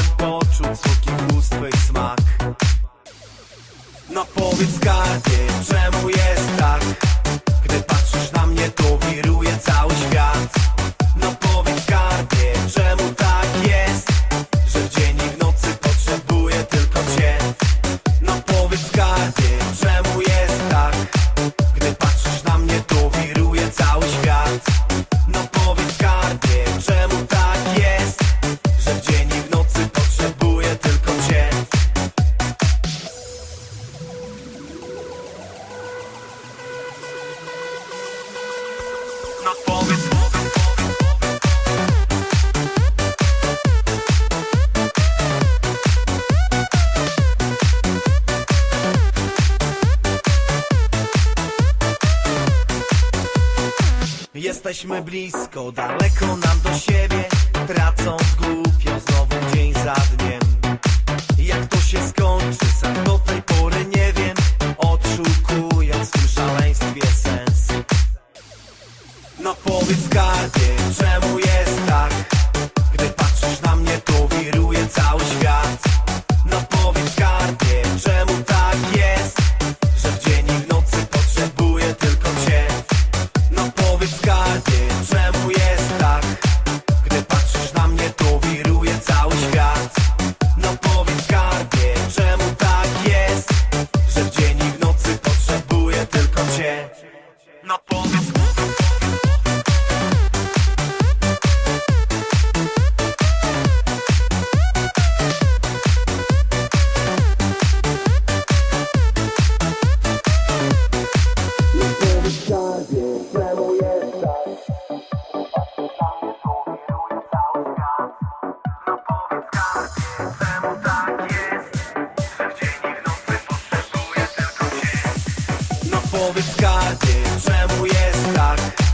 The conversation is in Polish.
Poczuć słodki ust smak No powiedz skarbie, czemu jest tak? Gdy patrzysz na mnie, to wiruje cały świat No powiedz skarbie, czemu tak jest? Że w dzień i w nocy potrzebuję tylko Cię No powiedz skarbie, czemu jest tak? Gdy patrzysz na mnie, to wiruje cały świat Jesteśmy blisko, daleko nam do siebie Tracąc głupio powiedz skarbie, czemu jest tak?